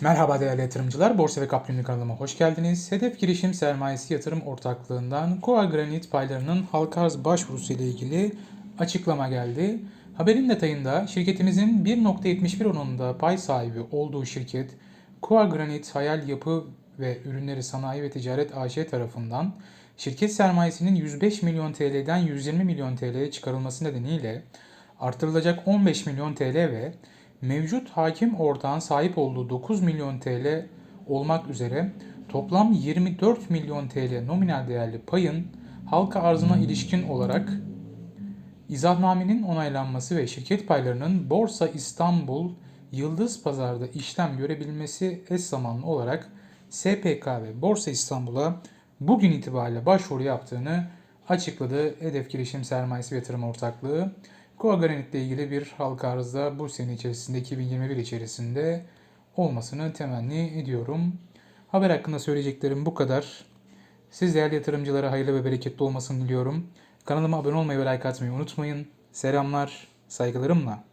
Merhaba değerli yatırımcılar, Borsa ve Kaplimli kanalıma hoş geldiniz. Hedef Girişim Sermayesi Yatırım Ortaklığından Koa Granit paylarının halka arz başvurusu ile ilgili açıklama geldi. Haberin detayında şirketimizin 1.71 oranında pay sahibi olduğu şirket Koa Granit Hayal Yapı ve Ürünleri Sanayi ve Ticaret AŞ tarafından şirket sermayesinin 105 milyon TL'den 120 milyon TL'ye çıkarılması nedeniyle artırılacak 15 milyon TL ve mevcut hakim ortağın sahip olduğu 9 milyon TL olmak üzere toplam 24 milyon TL nominal değerli payın halka arzına ilişkin olarak izahnamenin onaylanması ve şirket paylarının Borsa İstanbul Yıldız Pazar'da işlem görebilmesi eş zamanlı olarak SPK ve Borsa İstanbul'a bugün itibariyle başvuru yaptığını açıkladı Hedef Girişim Sermayesi ve Yatırım Ortaklığı. Koa Granit ile ilgili bir halka arzda bu sene içerisinde 2021 içerisinde olmasını temenni ediyorum. Haber hakkında söyleyeceklerim bu kadar. Siz değerli yatırımcılara hayırlı ve bereketli olmasını diliyorum. Kanalıma abone olmayı ve like atmayı unutmayın. Selamlar, saygılarımla.